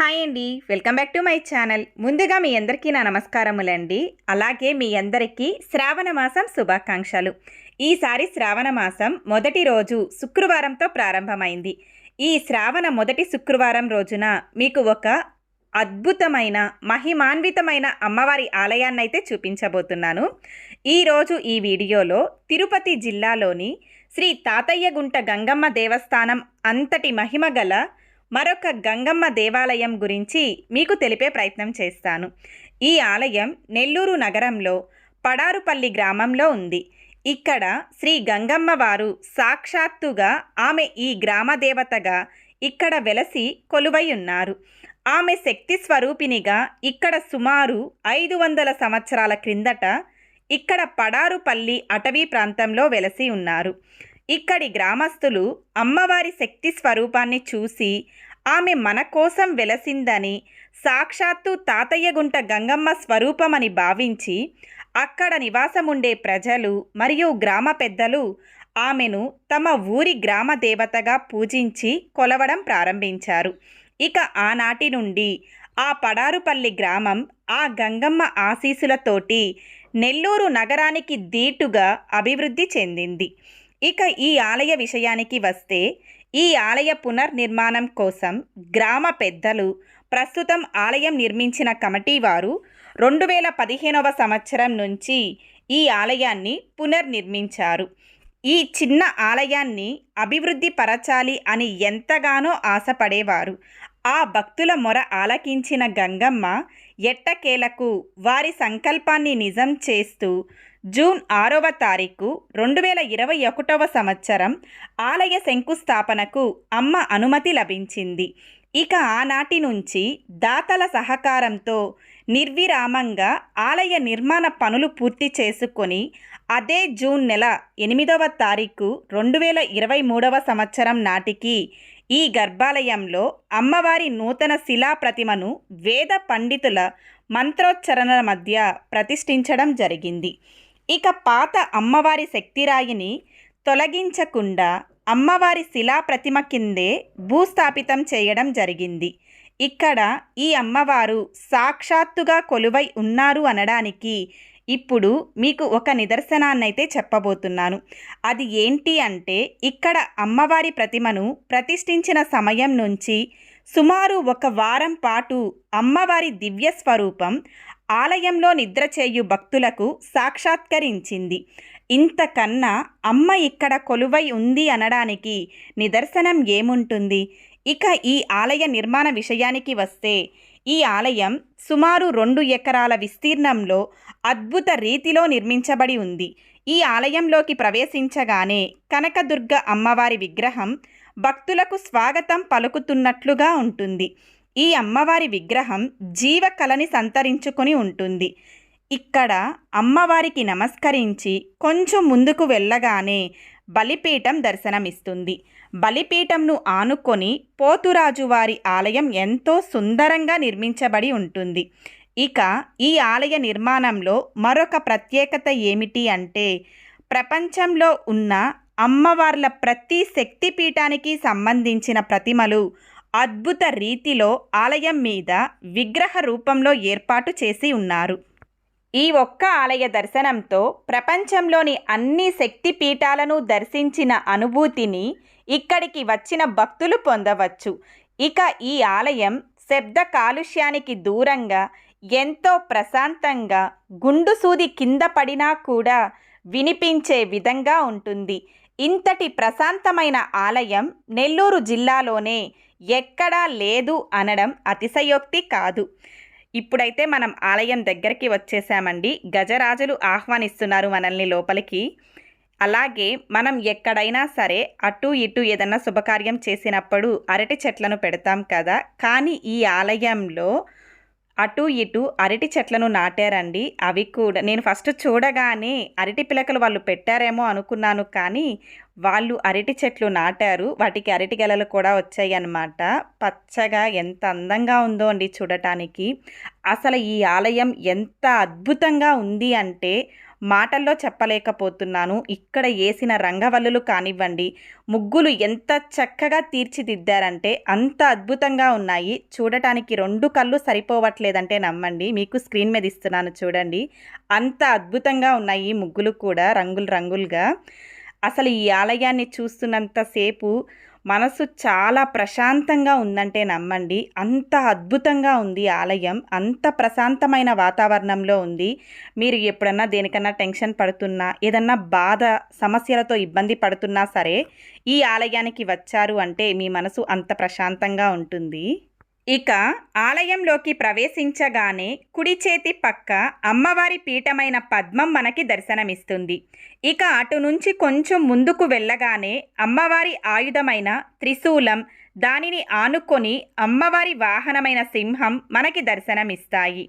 Hi అండి. Welcome back to my channel. ముందుగా మీ అందరికీ నా నమస్కారములండి. అలాగే మీ అందరికీ శ్రావణ మాసం శుభాకాంక్షలు. ఈసారి శ్రావణ మాసం మొదటి రోజు శుక్రవారంతో ప్రారంభమైంది. ఈ శ్రావణ మొదటి శుక్రవారం రోజున మీకు ఒక అద్భుతమైన మహిమాన్వితమైన అమ్మవారి ఆలయాన్ని అయితే చూపించబోతున్నాను ఈరోజు ఈ వీడియోలో తిరుపతి జిల్లాలోని శ్రీ తాతయ్యగుంట గంగమ్మ దేవస్థానం అంతటి మహిమ గల మరొక గంగమ్మ దేవాలయం గురించి మీకు తెలిపే ప్రయత్నం చేస్తాను. ఈ ఆలయం నెల్లూరు నగరంలో పడారుపల్లి గ్రామంలో ఉంది. ఇక్కడ శ్రీ గంగమ్మ వారు సాక్షాత్తుగా ఆమె ఈ గ్రామ దేవతగా ఇక్కడ వెలసి కొలువై ఉన్నారు. ఆమె శక్తి స్వరూపినిగా ఇక్కడ సుమారు ఐదు వందల సంవత్సరాల క్రిందట ఇక్కడ పడారుపల్లి అటవీ ప్రాంతంలో వెలసి ఉన్నారు. ఇక్కడి గ్రామస్తులు అమ్మవారి శక్తి స్వరూపాన్ని చూసి ఆమె మన కోసం వెలసిందని సాక్షాత్తు తాతయ్యగుంట గంగమ్మ స్వరూపమని భావించి అక్కడ నివాసముండే ప్రజలు మరియు గ్రామ పెద్దలు ఆమెను తమ ఊరి గ్రామ దేవతగా పూజించి కొలవడం ప్రారంభించారు. ఇక ఆనాటి నుండి ఆ పడారుపల్లి గ్రామం ఆ గంగమ్మ ఆశీసులతోటి నెల్లూరు నగరానికి దీటుగా అభివృద్ధి చెందింది. ఇక ఈ ఆలయ విషయానికి వస్తే ఈ ఆలయ పునర్నిర్మాణం కోసం గ్రామ పెద్దలు ప్రస్తుతం ఆలయం నిర్మించిన కమిటీ వారు రెండు వేల పదిహేనవ సంవత్సరం నుంచి ఈ ఆలయాన్ని పునర్నిర్మించారు. ఈ చిన్న ఆలయాన్ని అభివృద్ధి పరచాలి అని ఎంతగానో ఆశపడేవారు. ఆ భక్తుల మొర ఆలకించిన గంగమ్మ ఎట్టకేలకు వారి సంకల్పాన్ని నిజం చేస్తూ జూన్ ఆరవ తారీఖు రెండు వేల ఇరవై ఒకటవ సంవత్సరం ఆలయ శంకుస్థాపనకు అమ్మ అనుమతి లభించింది. ఇక ఆనాటి నుంచి దాతల సహకారంతో నిర్విరామంగా ఆలయ నిర్మాణ పనులు పూర్తి చేసుకొని అదే జూన్ నెల ఎనిమిదవ తారీఖు రెండు వేల ఇరవై మూడవ సంవత్సరం నాటికి ఈ గర్భాలయంలో అమ్మవారి నూతన శిలా ప్రతిమను వేద పండితుల మంత్రోచ్చరణల మధ్య ప్రతిష్ఠించడం జరిగింది. ఇక పాత అమ్మవారి శక్తిరాయిని తొలగించకుండా అమ్మవారి శిలా ప్రతిమ కిందే భూస్థాపితం చేయడం జరిగింది. ఇక్కడ ఈ అమ్మవారు సాక్షాత్తుగా కొలువై ఉన్నారు అనడానికి ఇప్పుడు మీకు ఒక నిదర్శనాన్నైతే చెప్పబోతున్నాను. అది ఏంటి అంటే ఇక్కడ అమ్మవారి ప్రతిమను ప్రతిష్ఠించిన సమయం నుంచి సుమారు ఒక వారం పాటు అమ్మవారి దివ్య స్వరూపం ఆలయంలో నిద్ర చేయు భక్తులకు సాక్షాత్కరించింది. ఇంతకన్నా అమ్మ ఇక్కడ కొలువై ఉంది అనడానికి నిదర్శనం ఏముంటుంది? ఇక ఈ ఆలయ నిర్మాణ విషయానికి వస్తే ఈ ఆలయం సుమారు రెండు ఎకరాల విస్తీర్ణంలో అద్భుత రీతిలో నిర్మించబడి ఉంది. ఈ ఆలయంలోకి ప్రవేశించగానే కనకదుర్గ అమ్మవారి విగ్రహం భక్తులకు స్వాగతం పలుకుతున్నట్లుగా ఉంటుంది. ఈ అమ్మవారి విగ్రహం జీవకళని సంతరించుకొని ఉంటుంది. ఇక్కడ అమ్మవారికి నమస్కరించి కొంచెం ముందుకు వెళ్ళగానే బలిపీఠం దర్శనమిస్తుంది. బలిపీఠంను ఆనుకొని పోతురాజు వారి ఆలయం ఎంతో సుందరంగా నిర్మించబడి ఉంటుంది. ఇక ఈ ఆలయ నిర్మాణంలో మరొక ప్రత్యేకత ఏమిటి అంటే ప్రపంచంలో ఉన్న అమ్మవార్ల ప్రతి శక్తిపీఠానికి సంబంధించిన ప్రతిమలు అద్భుత రీతిలో ఆలయం మీద విగ్రహ రూపంలో ఏర్పాటు చేసి ఉన్నారు. ఈ ఒక్క ఆలయ దర్శనంతో ప్రపంచంలోని అన్ని శక్తి పీఠాలను దర్శించిన అనుభూతిని ఇక్కడికి వచ్చిన భక్తులు పొందవచ్చు. ఇక ఈ ఆలయం శబ్ద కాలుష్యానికి దూరంగా ఎంతో ప్రశాంతంగా గుండు సూది కింద పడినా కూడా వినిపించే విధంగా ఉంటుంది. ఇంతటి ప్రశాంతమైన ఆలయం నెల్లూరు జిల్లాలోనే ఎక్కడా లేదు అనడం అతిశయోక్తి కాదు. ఇప్పుడైతే మనం ఆలయం దగ్గరికి వచ్చేసామండి. గజరాజులు ఆహ్వానిస్తున్నారు మనల్ని లోపలికి. అలాగే మనం ఎక్కడైనా సరే అటు ఇటు ఏదన్నా శుభకార్యం చేసినప్పుడు అరటి చెట్లను పెడతాం కదా. కానీ ఈ ఆలయంలో అటు ఇటు అరటి చెట్లను నాటారండి. అవి కూడా నేను ఫస్ట్ చూడగానే అరటి పిలకలు వాళ్ళు పెట్టారేమో అనుకున్నాను కానీ వాళ్ళు అరటి చెట్లు నాటారు. వాటికి అరటి గెలలు కూడా వచ్చాయి అన్నమాట. పచ్చగా ఎంత అందంగా ఉందో అండి చూడటానికి. అసలు ఈ ఆలయం ఎంత అద్భుతంగా ఉంది అంటే మాటల్లో చెప్పలేకపోతున్నాను. ఇక్కడ వేసిన రంగవల్లులు కానివ్వండి ముగ్గులు ఎంత చక్కగా తీర్చిదిద్దారంటే అంత అద్భుతంగా ఉన్నాయి. చూడటానికి రెండు కళ్ళు సరిపోవట్లేదంటే నమ్మండి. మీకు స్క్రీన్ మీద ఇస్తున్నాను చూడండి. అంత అద్భుతంగా ఉన్నాయి ఈ ముగ్గులు కూడా రంగులు రంగులుగా. అసలు ఈ ఆలయాన్ని చూస్తున్నంతసేపు మనసు చాలా ప్రశాంతంగా ఉందంటే నమ్మండి. అంత అద్భుతంగా ఉంది ఆలయం. అంత ప్రశాంతమైన వాతావరణంలో ఉంది. మీరు ఎప్పుడన్నా దేనికన్నా టెన్షన్ పడుతున్నా ఏదన్నా బాధ సమస్యలతో ఇబ్బంది పడుతున్నా సరే ఈ ఆలయానికి వచ్చారు అంటే మీ మనసు అంత ప్రశాంతంగా ఉంటుంది. ఇక ఆలయంలోకి ప్రవేశించగానే కుడి చేతి పక్క అమ్మవారి పీఠమైన పద్మం మనకి దర్శనమిస్తుంది. ఇక అటు నుంచి కొంచెం ముందుకు వెళ్ళగానే అమ్మవారి ఆయుధమైన త్రిశూలం దానిని ఆనుకొని అమ్మవారి వాహనమైన సింహం మనకి దర్శనమిస్తాయి.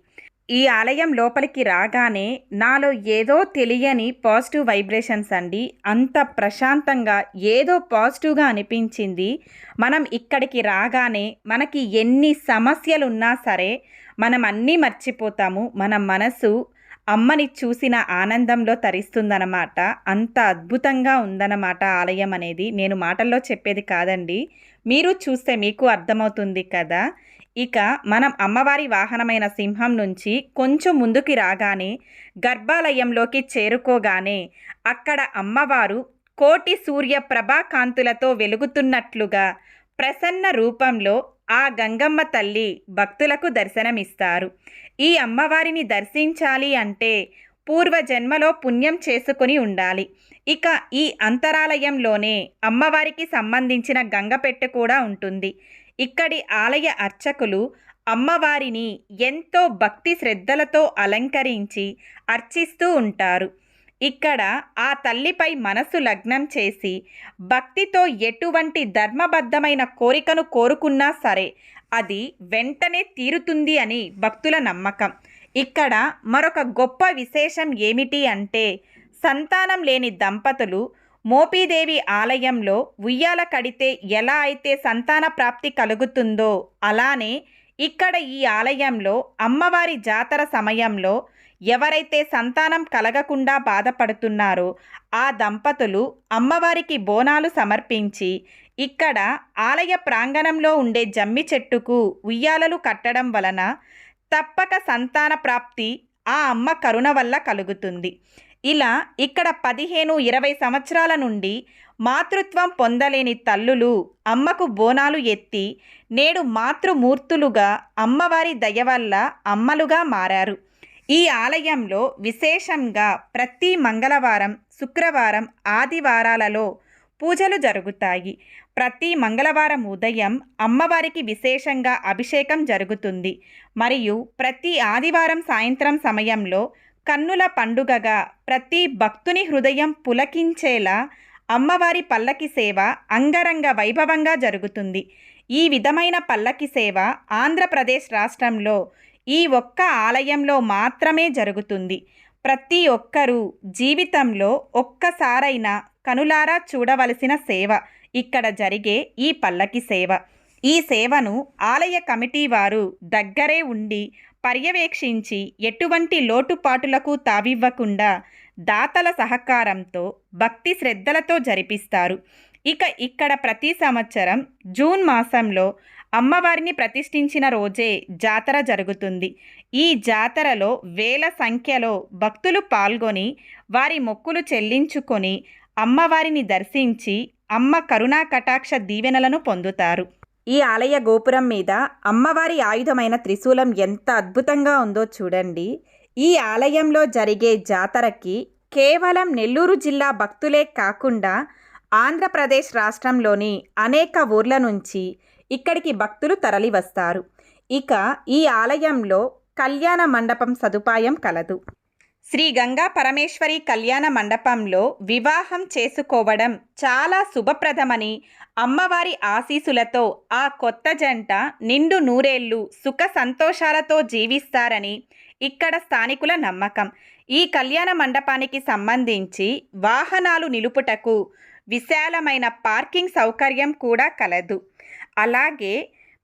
ఈ ఆలయం లోపలికి రాగానే నాలో ఏదో తెలియని పాజిటివ్ వైబ్రేషన్స్ అండి. అంత ప్రశాంతంగా ఏదో పాజిటివ్గా అనిపించింది. మనం ఇక్కడికి రాగానే మనకి ఎన్ని సమస్యలు ఉన్నా సరే మనం అన్నీ మర్చిపోతాము. మన మనసు అమ్మని చూసిన ఆనందంలో తరిస్తుందన్నమాట. అంత అద్భుతంగా ఉందన్నమాట ఆలయం అనేది. నేను మాటల్లో చెప్పేది కాదండి. మీరు చూస్తే మీకు అర్థమవుతుంది కదా. ఇక మనం అమ్మవారి వాహనమైన సింహం నుంచి కొంచెం ముందుకి రాగానే గర్భాలయంలోకి చేరుకోగానే అక్కడ అమ్మవారు కోటి సూర్య ప్రభాకాంతులతో వెలుగుతున్నట్లుగా ప్రసన్న రూపంలో ఆ గంగమ్మ తల్లి భక్తులకు దర్శనమిస్తారు. ఈ అమ్మవారిని దర్శించాలి అంటే పూర్వజన్మలో పుణ్యం చేసుకొని ఉండాలి. ఇక ఈ అంతరాలయంలోనే అమ్మవారికి సంబంధించిన గంగపెట్టె కూడా ఉంటుంది. ఇక్కడి ఆలయ అర్చకులు అమ్మవారిని ఎంతో భక్తి శ్రద్ధలతో అలంకరించి అర్చిస్తూ ఉంటారు. ఇక్కడ ఆ తల్లిపై మనసు లగ్నం చేసి భక్తితో ఎటువంటి ధర్మబద్ధమైన కోరికను కోరుకున్నా సరే అది వెంటనే తీరుతుంది అని భక్తుల నమ్మకం. ఇక్కడ మరొక గొప్ప విశేషం ఏమిటి అంటే సంతానం లేని దంపతులు మోపీదేవి ఆలయంలో ఉయ్యాల కడితే ఎలా అయితే సంతాన ప్రాప్తి కలుగుతుందో అలానే ఇక్కడ ఈ ఆలయంలో అమ్మవారి జాతర సమయంలో ఎవరైతే సంతానం కలగకుండా బాధపడుతున్నారో ఆ దంపతులు అమ్మవారికి బోనాలు సమర్పించి ఇక్కడ ఆలయ ప్రాంగణంలో ఉండే జమ్మి చెట్టుకు ఉయ్యాలలు కట్టడం వలన తప్పక సంతాన ప్రాప్తి ఆ అమ్మ కరుణ వల్ల కలుగుతుంది. ఇలా ఇక్కడ పదిహేను ఇరవై సంవత్సరాల నుండి మాతృత్వం పొందలేని తల్లులు అమ్మకు బోనాలు ఎత్తి నేడు మాతృమూర్తులుగా అమ్మవారి దయ వల్ల అమ్మలుగా మారారు. ఈ ఆలయంలో విశేషంగా ప్రతి మంగళవారం శుక్రవారం ఆదివారాలలో పూజలు జరుగుతాయి. ప్రతి మంగళవారం ఉదయం అమ్మవారికి విశేషంగా అభిషేకం జరుగుతుంది. మరియు ప్రతి ఆదివారం సాయంత్రం సమయంలో కన్నుల పండుగగా ప్రతి భక్తుని హృదయం పులకించేలా అమ్మవారి పల్లకి సేవ అంగరంగ వైభవంగా జరుగుతుంది. ఈ విధమైన పల్లకి సేవ ఆంధ్రప్రదేశ్ రాష్ట్రంలో ఈ ఒక్క ఆలయంలో మాత్రమే జరుగుతుంది. ప్రతి ఒక్కరూ జీవితంలో ఒక్కసారైనా కనులారా చూడవలసిన సేవ ఇక్కడ జరిగే ఈ పల్లకి సేవ. ఈ సేవను ఆలయ కమిటీ వారు దగ్గరే ఉండి పర్యవేక్షించి ఎటువంటి లోటుపాటులకు తావివ్వకుండా దాతల సహకారంతో భక్తి శ్రద్ధలతో జరిపిస్తారు. ఇక ఇక్కడ ప్రతి సంవత్సరం జూన్ మాసంలో అమ్మవారిని ప్రతిష్ఠించిన రోజే జాతర జరుగుతుంది. ఈ జాతరలో వేల సంఖ్యలో భక్తులు పాల్గొని వారి మొక్కులు చెల్లించుకొని అమ్మవారిని దర్శించి అమ్మ కరుణా కటాక్ష దీవెనలను పొందుతారు. ఈ ఆలయ గోపురం మీద అమ్మవారి ఆయుధమైన త్రిశూలం ఎంత అద్భుతంగా ఉందో చూడండి. ఈ ఆలయంలో జరిగే జాతరకి కేవలం నెల్లూరు జిల్లా భక్తులే కాకుండా ఆంధ్రప్రదేశ్ రాష్ట్రంలోని అనేక ఊర్ల నుంచి ఇక్కడికి భక్తులు తరలివస్తారు ఇక ఈ ఆలయంలో కళ్యాణ మండపం సదుపాయం కలదు. శ్రీ గంగా పరమేశ్వరి కళ్యాణ మండపంలో వివాహం చేసుకోవడం చాలా శుభప్రదమని అమ్మవారి ఆశీసులతో ఆ కొత్త జంట నిండు నూరేళ్ళు సుఖ సంతోషాలతో జీవిస్తారని ఇక్కడ స్థానికుల నమ్మకం. ఈ కళ్యాణ మండపానికి సంబంధించి వాహనాలు నిలుపుటకు విశాలమైన పార్కింగ్ సౌకర్యం కూడా కలదు. అలాగే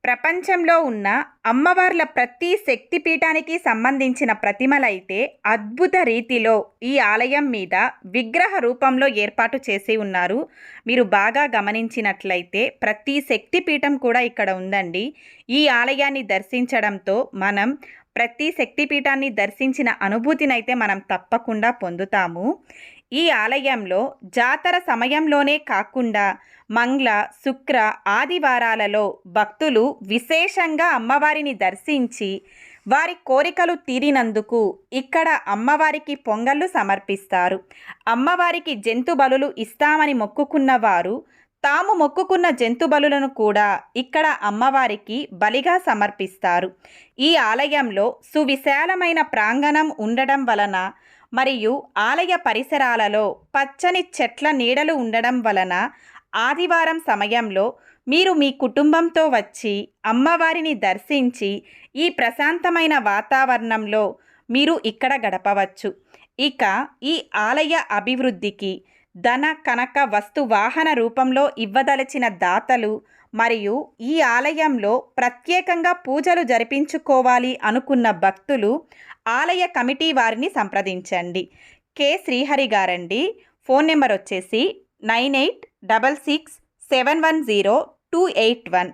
ప్రపంచంలో ఉన్న అమ్మవార్ల ప్రతి శక్తిపీఠానికి సంబంధించిన ప్రతిమలైతే అద్భుత రీతిలో ఈ ఆలయం మీద విగ్రహ రూపంలో ఏర్పాటు చేసి ఉన్నారు. మీరు బాగా గమనించినట్లయితే ప్రతి శక్తిపీఠం కూడా ఇక్కడ ఉందండి. ఈ ఆలయాన్ని దర్శించడంతో మనం ప్రతి శక్తిపీఠాన్ని దర్శించిన అనుభూతినైతే మనం తప్పకుండా పొందుతాము. ఈ ఆలయంలో జాతర సమయంలోనే కాకుండా మంగళ శుక్ర ఆదివారాలలో భక్తులు విశేషంగా అమ్మవారిని దర్శించి వారి కోరికలు తీరినందుకు ఇక్కడ అమ్మవారికి పొంగళ్ళు సమర్పిస్తారు. అమ్మవారికి జంతు బలులు ఇస్తామని మొక్కుకున్న వారు తాము మొక్కుకున్న జంతు బలులను కూడా ఇక్కడ అమ్మవారికి బలిగా సమర్పిస్తారు. ఈ ఆలయంలో సువిశాలమైన ప్రాంగణం ఉండడం వలన మరియు ఆలయ పరిసరాలలో పచ్చని చెట్ల నీడలు ఉండడం వలన ఆదివారం సమయంలో మీరు మీ కుటుంబంతో వచ్చి అమ్మవారిని దర్శించి ఈ ప్రశాంతమైన వాతావరణంలో మీరు ఇక్కడ గడపవచ్చు. ఇక ఈ ఆలయ అభివృద్ధికి ధన కనక వస్తు వాహన రూపంలో ఇవ్వదలచిన దాతలు మరియు ఈ ఆలయంలో ప్రత్యేకంగా పూజలు జరిపించుకోవాలి అనుకున్న భక్తులు ఆలయ కమిటీ వారిని సంప్రదించండి. కె. శ్రీహరి గారండి. ఫోన్ నెంబర్ వచ్చేసి nine eight double six seven one zero two eight one.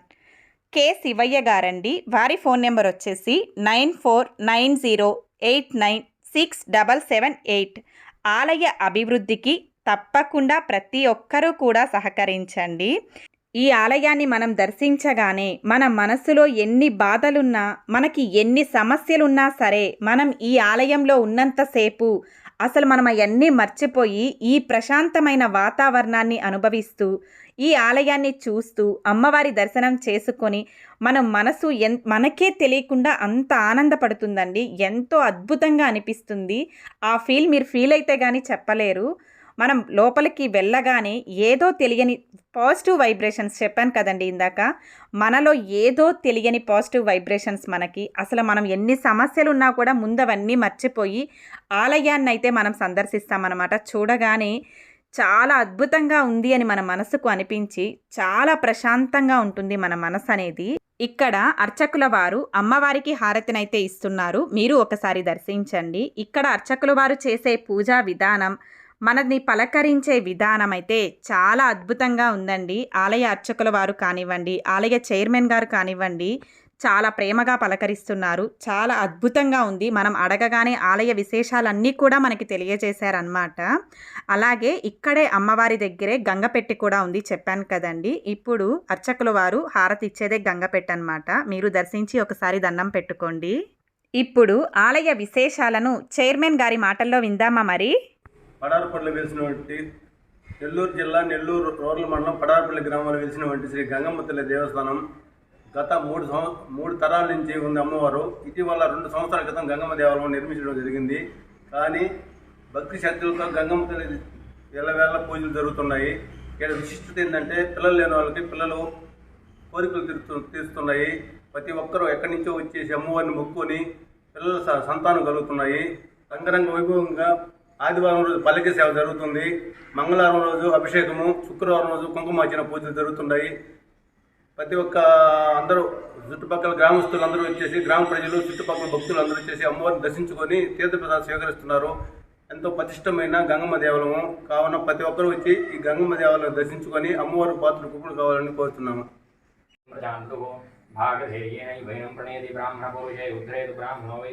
K Shivaiah గారండి. వారి ఫోన్ నెంబర్ వచ్చేసి nine four nine zero eight nine six double seven eight. ఆలయ అభివృద్ధికి తప్పకుండా ప్రతి ఒక్కరూ కూడా సహకరించండి. ఈ ఆలయాన్ని మనం దర్శించగానే మన మనసులో ఎన్ని బాధలున్నా మనకి ఎన్ని సమస్యలున్నా సరే మనం ఈ ఆలయంలో ఉన్నంతసేపు అసలు మనం అవన్నీ మర్చిపోయి ఈ ప్రశాంతమైన వాతావరణాన్ని అనుభవిస్తూ ఈ ఆలయాన్ని చూస్తూ అమ్మవారి దర్శనం చేసుకొని మనం మనసు ఎన్ మనకే తెలియకుండా అంత ఆనందపడుతుందండి. ఎంతో అద్భుతంగా అనిపిస్తుంది. ఆ ఫీల్ మీరు ఫీల్ అయితే కానీ చెప్పలేరు. మనం లోపలికి వెళ్ళగానే ఏదో తెలియని పాజిటివ్ వైబ్రేషన్స్ చెప్పాను కదండి ఇందాక. మనలో ఏదో తెలియని పాజిటివ్ వైబ్రేషన్స్ మనకి. అసలు మనం ఎన్ని సమస్యలు ఉన్నా కూడా ముందవన్నీ మర్చిపోయి ఆలయాన్ని అయితే మనం సందర్శిస్తామన్నమాట. చూడగానే చాలా అద్భుతంగా ఉంది అని మన మనసుకు అనిపించి చాలా ప్రశాంతంగా ఉంటుంది మన మనసు అనేది. ఇక్కడ అర్చకుల వారు అమ్మవారికి హారతినైతే ఇస్తున్నారు. మీరు ఒకసారి దర్శించండి. ఇక్కడ అర్చకుల వారు చేసే పూజా విధానం మనని పలకరించే విధానం అయితే చాలా అద్భుతంగా ఉందండి. ఆలయ అర్చకుల వారు కానివ్వండి ఆలయ చైర్మన్ గారు కానివ్వండి చాలా ప్రేమగా పలకరిస్తున్నారు. చాలా అద్భుతంగా ఉంది. మనం అడగగానే ఆలయ విశేషాలన్నీ కూడా మనకి తెలియజేశారనమాట అలాగే ఇక్కడే అమ్మవారి దగ్గరే గంగపెట్టి కూడా ఉంది చెప్పాను కదండి. ఇప్పుడు అర్చకుల వారు హారతి ఇచ్చేదే గంగపెట్టి అనమాట మీరు దర్శించి ఒకసారి దండం పెట్టుకోండి. ఇప్పుడు ఆలయ విశేషాలను చైర్మన్ గారి మాటల్లో విందామా మరి? పడారపల్లి వెలిసినటువంటి నెల్లూరు జిల్లా నెల్లూరు రోడ్ల మండలం పడారపల్లి గ్రామంలో వెలిసినటువంటి శ్రీ గంగమ్మ తల్లి దేవస్థానం గత మూడు సంవ మూడు తరాల నుంచి ఉంది అమ్మవారు. ఇటీవల రెండు సంవత్సరాల క్రితం గంగమ్మ దేవాలయం నిర్మించడం జరిగింది. కానీ భక్తి శ్రద్ధలతో గంగమ్మ తల్లి వేళ పూజలు జరుగుతున్నాయి. ఇక్కడ విశిష్టత ఏంటంటే పిల్లలు లేని వాళ్ళకి పిల్లలు కోరికలు తీరుతు తీరుస్తున్నాయి. ప్రతి ఒక్కరూ ఎక్కడి నుంచో వచ్చేసి అమ్మవారిని మొక్కుకొని పిల్లల స- సంతానం కలుగుతున్నాయి. రంగరంగ వైభవంగా ఆదివారం రోజు పల్లకి సేవ జరుగుతుంది. మంగళవారం రోజు అభిషేకము శుక్రవారం రోజు కుంకుమార్చన పూజలు జరుగుతున్నాయి ప్రతి ఒక్క అందరూ చుట్టుపక్కల గ్రామస్తులందరూ వచ్చేసి గ్రామ ప్రజలు చుట్టుపక్కల భక్తులు అందరూ వచ్చేసి అమ్మవారిని దర్శించుకొని తీర్థప్రసాదం స్వీకరిస్తున్నారు. ఎంతో ప్రతిష్టమైన గంగమ్మ దేవాలయము. కావున ప్రతి ఒక్కరూ వచ్చి ఈ గంగమ్మ దేవాలయం దర్శించుకొని అమ్మవారి పాత్ర కుప్పుడు కావాలని కోరుతున్నాము. భాగధైర్యేణ వయం ప్రణేది బ్రాహ్మణ పూజే ఉద్ధరేదు బ్రాహ్మణో వై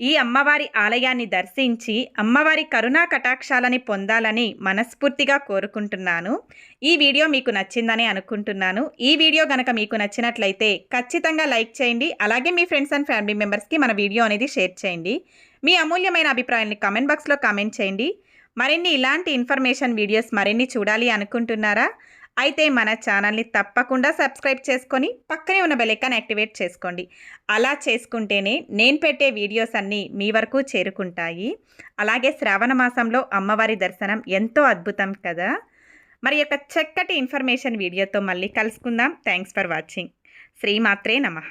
ఈ అమ్మవారి ఆలయాన్ని దర్శించి అమ్మవారి కరుణా కటాక్షాలని పొందాలని మనస్ఫూర్తిగా కోరుకుంటున్నాను. ఈ వీడియో మీకు నచ్చిందని అనుకుంటున్నాను. ఈ వీడియో కనుక మీకు నచ్చినట్లయితే ఖచ్చితంగా లైక్ చేయండి. అలాగే మీ ఫ్రెండ్స్ అండ్ ఫ్యామిలీ మెంబర్స్కి మన వీడియో అనేది షేర్ చేయండి. మీ అమూల్యమైన అభిప్రాయాన్ని కామెంట్ బాక్స్లో కామెంట్ చేయండి. మరిన్ని ఇలాంటి ఇన్ఫర్మేషన్ వీడియోస్ మరిన్ని చూడాలి అనుకుంటున్నారా? అయితే మన ఛానల్ని తప్పకుండా సబ్స్క్రైబ్ చేసుకొని పక్కనే ఉన్న బెలైకాన్ యాక్టివేట్ చేసుకోండి. అలా చేసుకుంటేనే నేను పెట్టే వీడియోస్ అన్నీ మీ వరకు చేరుకుంటాయి. అలాగే శ్రావణ మాసంలో అమ్మవారి దర్శనం ఎంతో అద్భుతం కదా! మరి యొక్క చక్కటి ఇన్ఫర్మేషన్ వీడియోతో మళ్ళీ కలుసుకుందాం. Thanks for watching. శ్రీమాత్రే నమః.